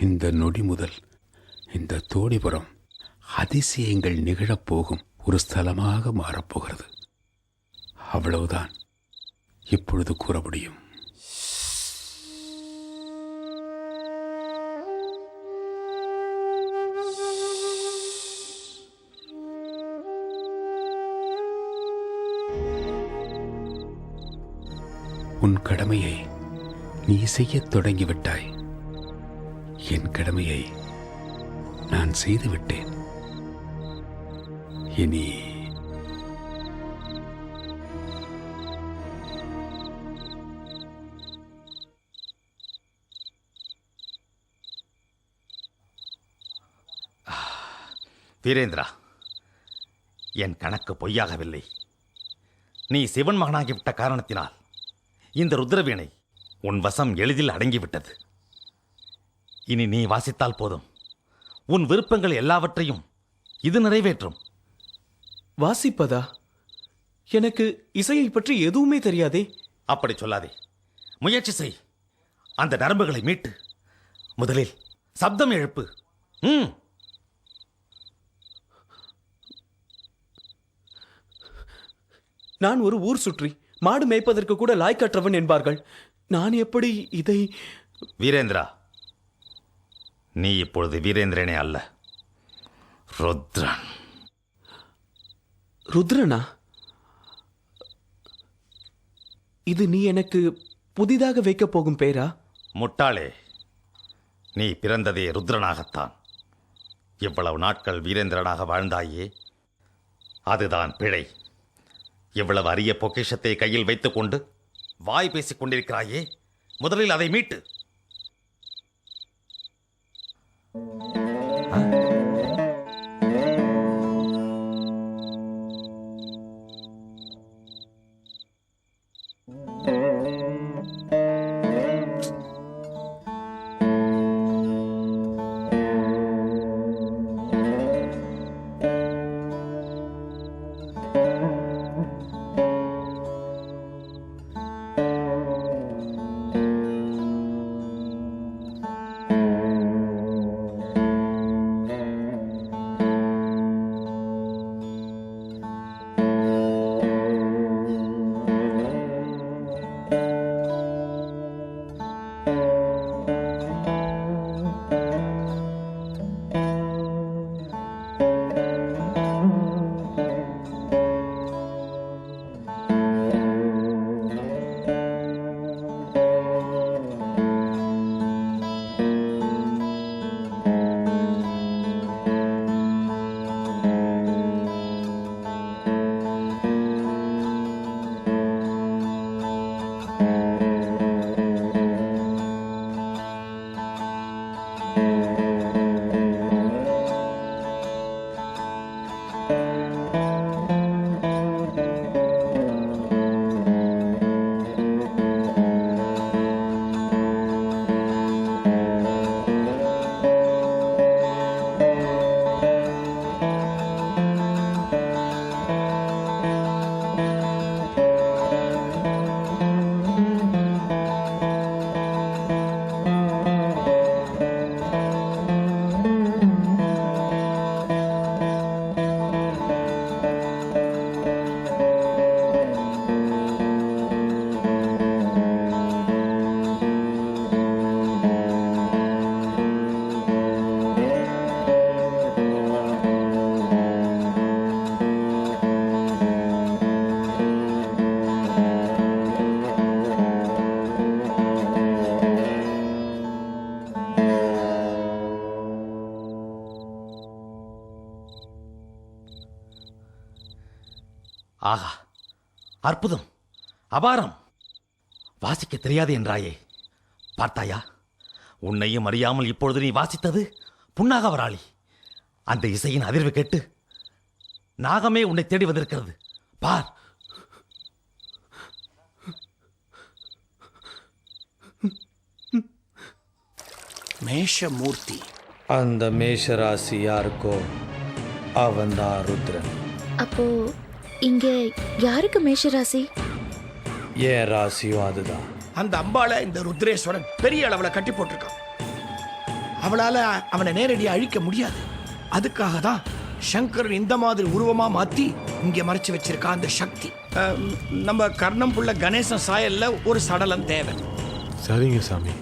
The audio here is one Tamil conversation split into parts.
இந்த நொடி முதல் இந்த தோடிபுரம் அதிசயங்கள் நிகழப்போகும் ஒரு ஸ்தலமாக மாறப்போகிறது. அவ்வளவுதான். இப்பொழுது கூற முடியும். உன் கடமையை நீ செய்யத் தொடங்கிவிட்டாய். என் கடமையை நான் செய்துவிட்டேன். இனி வீரேந்திரா என் கணக்கு பொய்யாகவில்லை. நீ சிவன் மகனாகிவிட்ட காரணத்தினால் இந்த ருத்ரவீணை உன் வசம் எளிதில் அடங்கிவிட்டது. இனி நீ வாசித்தால் போதும். உன் விருப்பங்கள் எல்லாவற்றையும் இது நிறைவேற்றும். வாசிப்பதா? எனக்கு இசையை பற்றி எதுவுமே தெரியாதே. அப்படி சொல்லாதே. முயற்சி செய். அந்த நரம்புகளை மீட்டு. முதலில் சப்தம் எழுப்பு. ம். நான் ஒரு ஊர் சுற்றி மாடு மேய்ப்பதற்கு கூட லாய்க்கற்றவன் என்பார்கள். நான் எப்படி இதை வீரேந்திரா நீ இப்பொழுது வீரேந்திரனே அல்ல. ருத்ரன். ருத்ரனா? இது நீ எனக்கு புதிதாக வைக்கப் போகும் பேரா? முட்டாளே நீ பிறந்ததே ருத்ரனாகத்தான். இவ்வளவு நாட்கள் வீரேந்திரனாக வாழ்ந்தாயே அதுதான் பிழை. இவ்வளவு அரிய பொக்கிஷத்தை கையில் வைத்துக்கொண்டு வாய் பேசிக் கொண்டிருக்கிறாயே முதலில் அதை மீட்டு. அபாரம். வாசிக்க தெரியாது என்றாயே. பார்த்தாயா? உன்னையும் அறியாமல் இப்பொழுது நீ வாசித்தது புன்னாக வராளி அந்த இசையின் அதிர்வு கேட்டு நாகமே உன்னை தேடி வந்திருக்கிறது. பார். மேஷமூர்த்தி. அந்த மேஷராசி யாருக்கோ? அவன்தான் ருத்ரன். அப்போ இங்க யாருக்கு மேஷராசி? என் ராசியும் அதுதான். அந்த அம்பாளை இந்த ருத்ரேஸ்வரன் பெரிய அளவுல கட்டி போட்டிருக்கான். அவளால அவனை நேரடியா அழிக்க முடியாது. அதுக்காக தான் சங்கரன் இந்த மாதிரி உருவமா மாத்தி இங்க மறைச்சு வச்சிருக்கா அந்த சக்தி. நம்ம கர்ணம் புள்ள கணேசன் சாயல்ல ஒரு சடலம் தேவை. சரிங்க சாமி.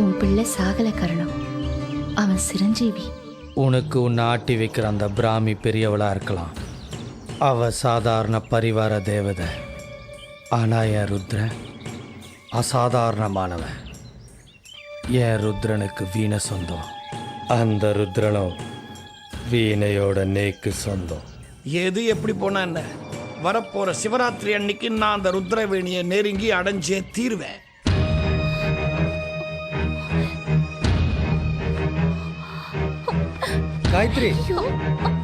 உன் பிள்ளை சாகல கரணம். அவன் சிரஞ்சீவி. உனக்கு உன்னை ஆட்டி வைக்கிற அந்த பிராமி பெரியவளா இருக்கலாம். அவ சாதாரண பரிவார தேவதை. ஆனா என் ருத்ரன் அசாதாரணமானவன் என் ருத்ரனுக்கு வீணை சொந்தம் அந்த ருத்ரனும் வீணையோட நேக்கு சொந்தம் எது எப்படி போனா என்ன? வரப்போற சிவராத்திரி அன்னைக்கு நான் அந்த ருத்ரவேணியை நெருங்கி அடைஞ்சே தீருவேன். காயத்ரி.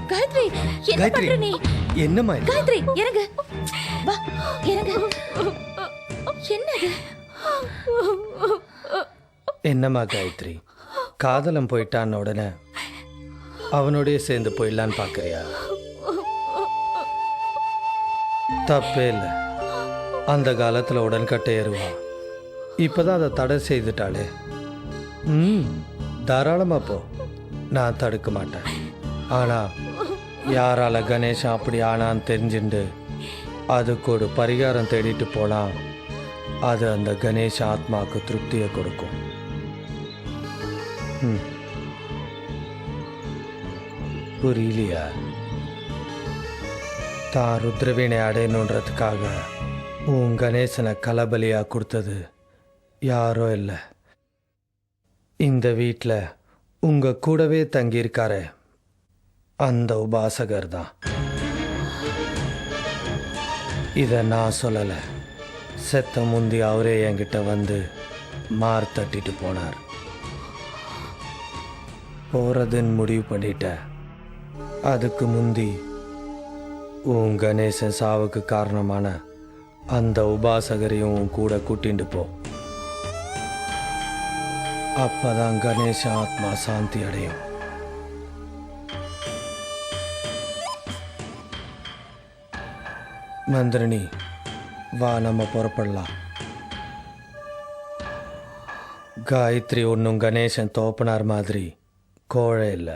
காயத்ரி என்ன காயத்ரி. பண்ற நீ? என்னம்மா இது? காயத்ரி இறங்கு. வா இறங்கு. என்னது? என்னம்மா காயத்ரி? காதலம் போயிட்டான்னு உடனே. அவனோடய சேர்ந்து போயிடலான்னு பார்க்கறியா? தப்பே இல்லை. அந்த காலத்தில் உடன்கட்டை ஏறுவா இப்போதான் அதை தடை செய்துட்டாளே. ம் தாராளமாக போ. நான் தடுக்க மாட்டேன். ஆனால் யாரால கணேசன் அப்படி ஆனான்னு தெரிஞ்சுண்டு அதுக்கு ஒரு பரிகாரம் தேடிட்டு போனால் அது அந்த கணேஷ் ஆத்மாவுக்கு திருப்தியை கொடுக்கும். ம். புரியலையா? தான் ருத்ரவீணை அடையணுன்றதுக்காக உன் கணேசனை கலபலியாக கொடுத்தது யாரோ இல்லை. இந்த வீட்டில் உங்கள் கூடவே தங்கியிருக்காரே. அந்த உபாசகர் தான் இதை நான் சொல்லலை. செத்த முந்தி அவரே என்கிட்ட வந்து மார் தட்டிட்டு போனார். போறதுன்னு முடிவு பண்ணிட்டேன் அதுக்கு முந்தி உன் கணேசன் சாவுக்கு காரணமான அந்த உபாசகரையும் உன் கூட கூட்டிட்டு போ. அப்பதான் கணேசன் ஆத்மா சாந்தி அடையும். மந்திரணி வா நம்ம புறப்படலாம். காயத்ரி ஒன்றும் கணேசன் தோப்பனார் மாதிரி கோழை இல்லை.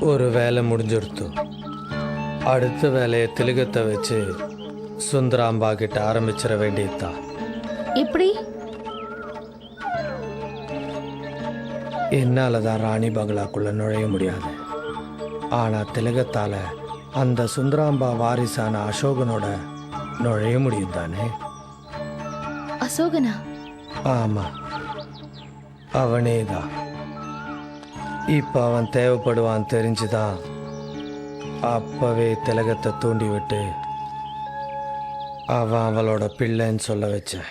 ஒரு வேலை முடிஞ்சிருத்து. அடுத்த வேலையை திலகத்தை வச்சு சுந்தராம்பா கிட்ட ஆரம்பிச்சிட வேண்டியதுதான். எப்படி? என்னால தான் ராணி பங்களாக்குள்ள நுழைய முடியாது. ஆனா திலகத்தால அந்த சுந்தராம்பா வாரிசான அசோகனோட நுழைய முடியும் தானே? அசோகனா? ஆமா. அவனே தான் இப்போ அவன் தேவைப்படுவான் தெரிஞ்சுதான் அப்பவே திலகத்தை தூண்டிவிட்டு அவன் அவளோட பிள்ளைன்னு சொல்ல வச்சேன்.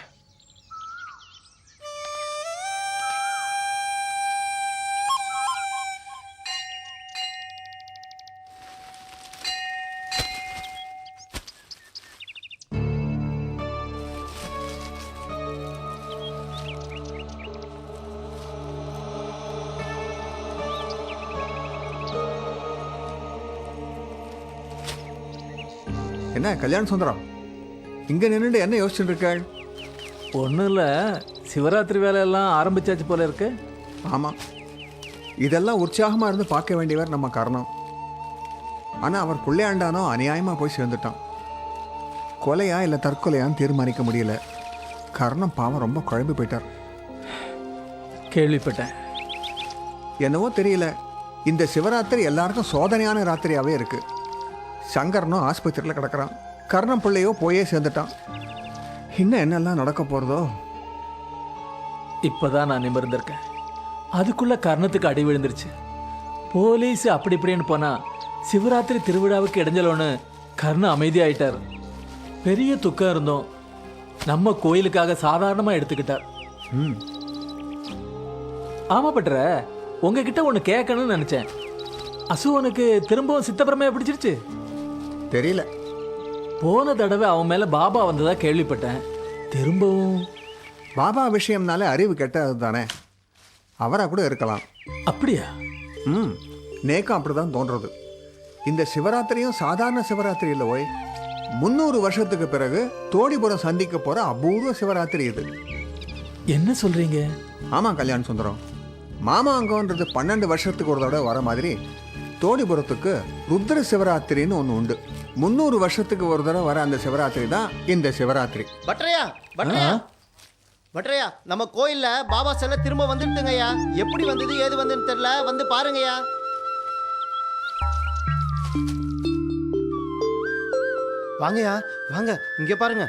என்ன கல்யாண சுந்தரம்? இங்க நின்னுட்டு என்ன யோசிச்சுட்டு இருக்காள்? ஒன்றும் இல்லை. சிவராத்திரி வேலையெல்லாம் ஆரம்பிச்சாச்சு போல இருக்கு. ஆமா. இதெல்லாம் உற்சாகமா இருந்து பார்க்க வேண்டியவர் நம்ம கர்ணம். ஆனா அவர் பிள்ளையாண்டானோ அநியாயமா போய் சேர்ந்துட்டான். கொலையா இல்ல தற்கொலையான்னு தீர்மானிக்க முடியல. கர்ணம் பாவம் ரொம்ப குழம்பி போயிட்டார். கேள்விப்பட்டேன். என்னவோ தெரியல. இந்த சிவராத்திரி எல்லாருக்கும் சோதனையான ராத்திரியாவே இருக்கு. சங்கரனும் ஆஸ்பத்திரியில் கிடக்குறான். கர்ணம் பிள்ளையோ போயே சேர்ந்துட்டான். இன்னும் என்னெல்லாம் நடக்க போறதோ? இப்போதான் நான் நிமிர்ந்திருக்கேன். அதுக்குள்ள கர்ணத்துக்கு அடி விழுந்துருச்சு. போலீஸ் அப்படி இப்படின்னு போனா சிவராத்திரி திருவிழாவுக்கு இடைஞ்சலோன்னு கர்ணம் அமைதியாயிட்டார். பெரிய துக்கம் இருந்தோம் நம்ம கோயிலுக்காக சாதாரணமா எடுத்துக்கிட்டார். ம். ஆமா பட்ற உங்ககிட்ட ஒன்று கேட்கணும்னு நினைச்சேன். அசுவனுக்கு திரும்பவும் சித்தப்பிரமையா பிடிச்சிருச்சு. தெரியல. போன தடவை அவன் மேல பாபா வந்ததா கேள்விப்பட்டேன். திரும்பவும் பாபா விஷயம்னாலே அறிவு கெட்டது தானே? அவராக கூட இருக்கலாம். அப்படியா? ம் நேக்கம் அப்படி தான் தோன்றது. இந்த சிவராத்திரியும் சாதாரண சிவராத்திரி இல்லை ஓய். முந்நூறு வருஷத்துக்கு பிறகு தோடிபுரம் சந்திக்க போகிற அபூர்வ சிவராத்திரி இது. என்ன சொல்றீங்க? ஆமாம் கல்யாண சுந்தரம். மாமா அங்கன்றது பன்னெண்டு வருஷத்துக்கு ஒரு தடவை வர மாதிரி தோடிபுரத்துக்கு ருத்ர சிவராத்திரின்னு ஒன்று உண்டு. முந்நூறு வருஷத்துக்கு ஒரு தடவை வர அந்த சிவராத்திரி தான் இந்த சிவராத்திரி. பட்ரையா பட்ரையா பட்ரையா நம்ம கோயில்ல பாபா சிலை திரும்ப வந்துட்டுங்கய்யா. எப்படி வந்தது ஏது வந்ததுன்னு தெரியல? வந்து பாருங்கய்யா. வாங்கய்யா வாங்க இங்க பாருங்க.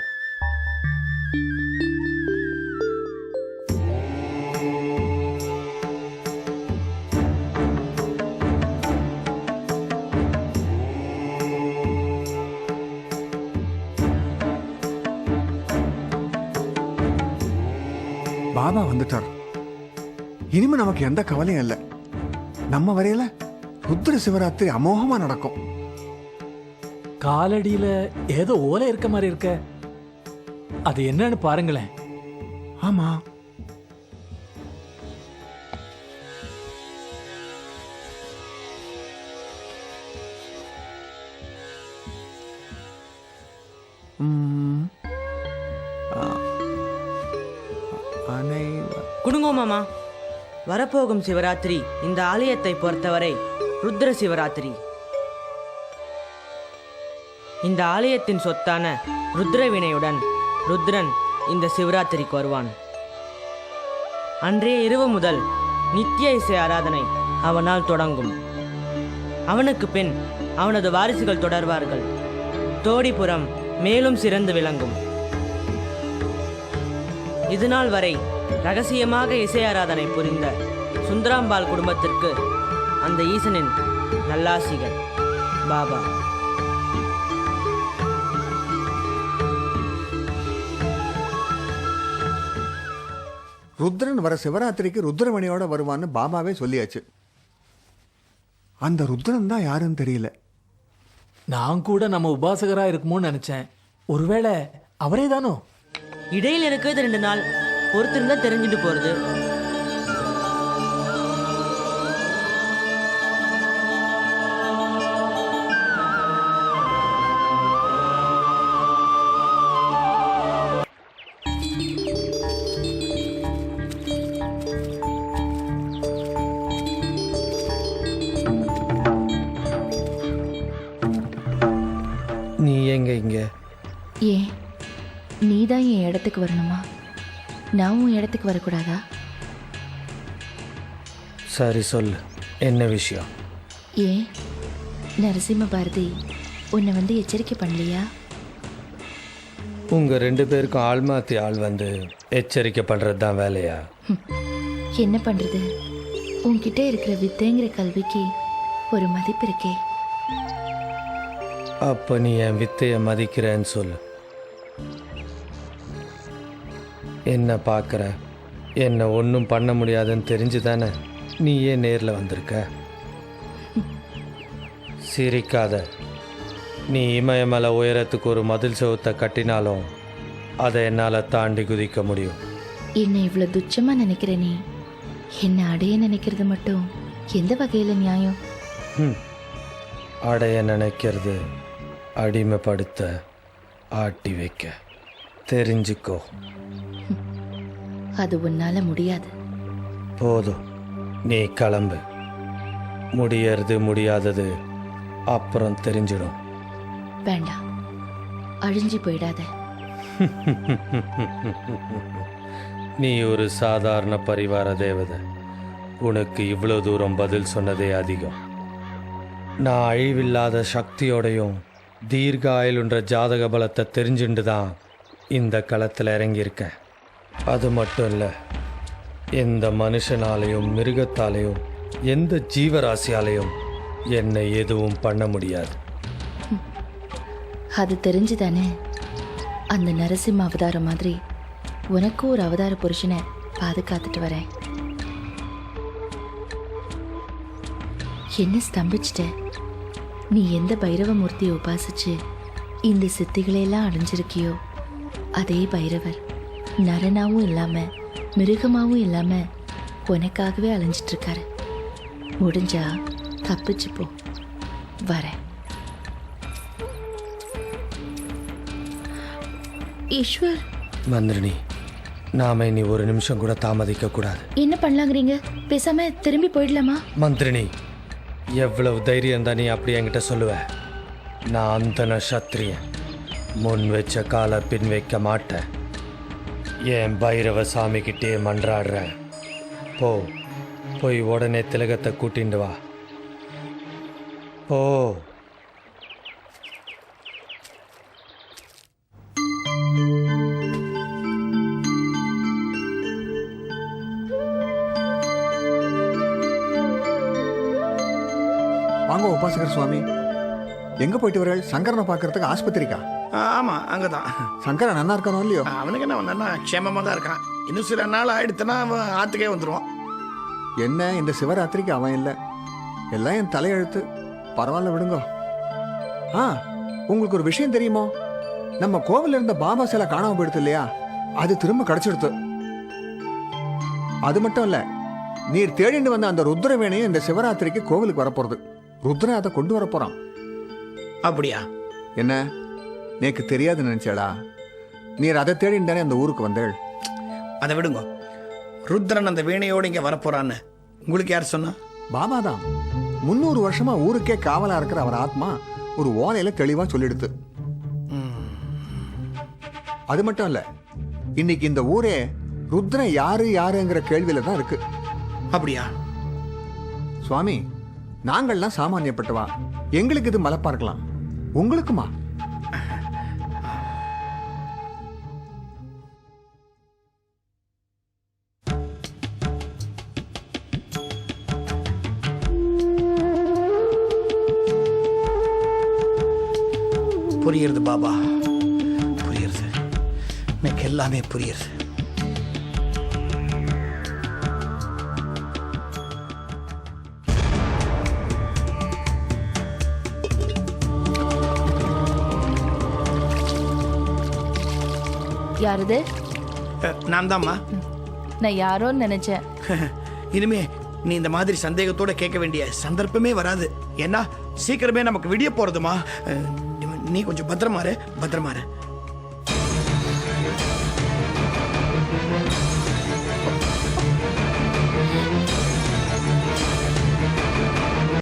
வந்துட்டார். இனிமே நமக்கு எந்த கவலையும் இல்லை. நம்ம வரையில ருத்ர சிவராத்திரி அமோகமா நடக்கும். காலடியில ஏதோ ஓலை இருக்க மாதிரி இருக்க. அது என்னன்னு பாருங்களேன். ஆமா. குடுங்கோ மாமா வரப்போகும் சிவராத்திரி இந்த ஆலயத்தை பொறுத்தவரை ருத்ர சிவராத்திரி. இந்த ஆலயத்தின் சொத்தான ருத்ரவினையுடன் ருத்ரன் இந்த சிவராத்திரிக்கு வருவான். அன்றைய இரவு முதல் நித்திய இசை ஆராதனை அவனால் தொடங்கும். அவனுக்கு பின் அவனது வாரிசுகள் தொடர்வார்கள். தோடிபுரம் மேலும் சிறந்து விளங்கும். இதுநாள் வரை ரகசியமாக இசை ஆராதனை புரிந்த சுந்தராம்பாள் குடும்பத்திற்கு அந்த ஈசனின் நல்லாசிகள். பாபா. ருத்ரன் வர சிவராத்திரிக்கு ருத்ரமணியோட வருவான்னு பாபாவே சொல்லியாச்சு. அந்த ருத்ரன் தான் யாருன்னு தெரியல. நான் கூட நம்ம உபாசகரா இருக்குமோன்னு நினைச்சேன். ஒருவேளை அவரே தானோ? இடையில் இருக்கிறது ரெண்டு நாள். பொறுத்திருந்தா தெரிஞ்சுட்டு போறது. நீ எங்க இங்க? ஏன் நீ தான் என் இடத்துக்கு வரணுமா? நான் உன் இடத்துக்கு வரக்கூடாதா? சரி சொல்லு. என்ன விஷயம்? ஏன்? நரசிம்ம பாரதி உன்னை வந்து எச்சரிக்கை பண்ணலையா? உங்க ரெண்டு பேருக்கும் ஆள் மாத்தி ஆள் வந்து எச்சரிக்கை பண்றது தான் வேலையா என்ன பண்றது? உன்கிட்ட இருக்கிற வித்தைங்கிற கல்விக்கு ஒரு மதிப்பு இருக்கே. அப்ப நீ என் வித்தைய மதிக்கிறேன்னு சொல்லு. என்ன பார்க்குற? என்ன ஒன்றும் பண்ண முடியாதுன்னு தெரிஞ்சு தானே நீ ஏன் நேரில் வந்திருக்க? சிரிக்காத. நீ இமயமலை உயரத்துக்கு ஒரு மதில் செவுத்தை கட்டினாலும் அதை என்னால் தாண்டி குதிக்க முடியும். என்னை இவ்வளோ துச்சமா நினைக்கிற நீ? என்னை அடைய நினைக்கிறது மட்டும் எந்த வகையில நியாயம். அடைய நினைக்கிறது அடிமைப்படுத்த ஆட்டி வைக்க. தெரிஞ்சுக்கோ. அது உன்னால முடியாது. போதும் நீ கிளம்பு. முடியறது முடியாதது அப்புறம் தெரிஞ்சிடும். வேண்டாம் அழிஞ்சு போயிடாத. நீ ஒரு சாதாரண பரிவார தேவதை. உனக்கு இவ்வளோ தூரம் பதில் சொன்னதே அதிகம். நான் அழிவில்லாத சக்தியோடையும் தீர்க்க ஆயுளுன்ற ஜாதக பலத்தை தெரிஞ்சுண்டு தான் இந்த களத்தில் இறங்கியிருக்கேன். அது மட்டும் இல்லை எந்த மனுஷனாலையும் மிருகத்தாலையும் எந்த ஜீவராசியாலையும் என்னை எதுவும் பண்ண முடியாது. அது தெரிஞ்சுதானே? அந்த நரசிம்ம அவதாரம் மாதிரி உனக்கும் ஒரு அவதார புருஷனை பாதுகாத்துட்டு வரேன். என்ன ஸ்தம்பிச்சிட்ட? நீ எந்த பைரவ மூர்த்தியை உபாசிச்சு இந்த சித்திகளையெல்லாம் அடைஞ்சிருக்கியோ அதே பைரவர். நரனாவும் இல்லாம மிருகமாவும் இல்லாம உனக்காகவே அலைஞ்சிட்டு இருக்காரு முடிஞ்சா தப்பிச்சு போ. வரேன். ஈஸ்வர். மந்திரினி நாம இனி ஒரு நிமிஷம் கூட தாமதிக்க கூடாது. என்ன பண்ணலாங்கிறீங்க? பேசாம திரும்பி போயிடலாமா? மந்திரினி எவ்வளவு தைரியம் தான் நீ அப்படி என்கிட்ட சொல்லுவ? நான் அந்த சத்திரியன் முன் வச்ச காலை பின் வைக்க மாட்டேன். என் பைரவ சாமிக்கிட்டே மன்றாடுறேன் போ போய் உடனே திலகத்தை கூட்டிண்டு வா. போ. வாங்க உபாசகர் சுவாமி. எங்க போயிட்டு வரீர்கள் சங்கரனை பார்க்கறதுக்கு ஆஸ்பத்திரிக்கா? ஆ, ஆமா அங்கதான். சங்கரன் நல்லா இருக்கானோ இல்லையோ? அவனுக்கு என்ன வந்தானா க்ஷேமமா தான் இருக்கான். இன்னும் சில நாள் ஆயிடுத்துனா அவன் ஆத்துக்கே வந்துருவான். என்ன இந்த சிவராத்திரிக்கு அவன் இல்லை. எல்லாம் என் தலையெழுத்து. பரவாயில்ல விடுங்க. ஆ உங்களுக்கு ஒரு விஷயம் தெரியுமோ? நம்ம கோவில்ல இருந்த பாபா சிலை காணாம போயிடுது இல்லையா? அது திரும்ப கிடைச்சிடுத்து. அது மட்டும் இல்ல நீர் தேடிண்டு வந்த அந்த ருத்ரவேணையும் இந்த சிவராத்திரிக்கு கோவிலுக்கு வரப்போறது. ருத்ரன் அதை கொண்டு வர போறான். அப்படியா? என்ன? நேக்கு தெரியாது நினைச்சாளா? நீர் அதை தேடின்னு தானே அந்த ஊருக்கு வந்தேள் அதை விடுங்க. ருத்ரன் அந்த வீணையோடு இங்க வரப்போறான்னு உங்களுக்கு யார் சொன்னா? பாபா தான் முந்நூறு வருஷமா ஊருக்கே காவலா இருக்கிற அவர் ஆத்மா ஒரு ஓலையில தெளிவா சொல்லிடுது அது மட்டும் இல்ல இன்னைக்கு இந்த ஊரே ருத்ரன் யாரு யாருங்கிற கேள்வியில தான் இருக்கு. அப்படியா? சுவாமி நாங்கள்லாம் சாமானியப்பட்டவா எங்களுக்கு இது மலைப்பா இருக்கலாம். உங்களுக்குமா? புரியுறது பாபா. புரியுறது. எனக்கு எல்லாமே புரியுது யாரது? நான் தாம்மா நான் யாரோன்னு நினைச்சேன். இனிமே நீ இந்த மாதிரி சந்தேகத்தோட கேட்க வேண்டிய சந்தர்ப்பமே வராது. ஏன்னா சீக்கிரமே நமக்கு விடிய போறதுமா நீ கொஞ்சம் பத்திரமாரு பத்திரமாரு